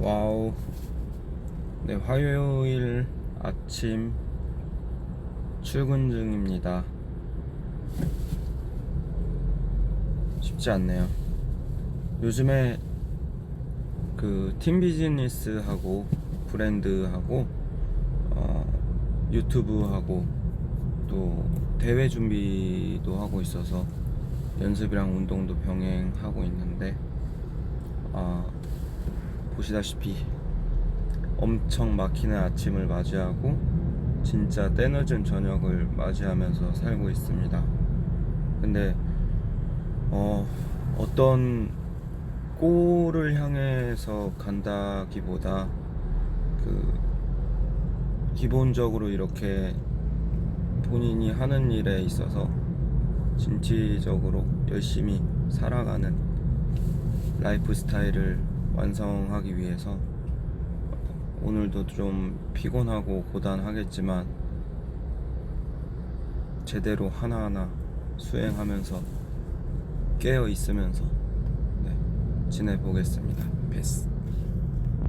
와우. 네, 화요일 아침 출근 중입니다. 쉽지 않네요. 요즘에 그 팀 비즈니스하고 브랜드하고 어, 유튜브하고 또 대회 준비도 하고 있어서 연습이랑 운동도 병행하고 있는데 아, 보시다시피 엄청 막히는 아침을 맞이하고 진짜 때늦은 저녁을 맞이하면서 살고 있습니다. 근데 어, 어떤 골을 향해서 간다기보다 그 기본적으로 이렇게 본인이 하는 일에 있어서 진취적으로 열심히 살아가는 라이프 스타일을 완성하기 위해서 오늘도 좀 피곤하고 고단하겠지만 제대로 하나하나 수행하면서 깨어 있으면서 네, 지내보겠습니다. 베스.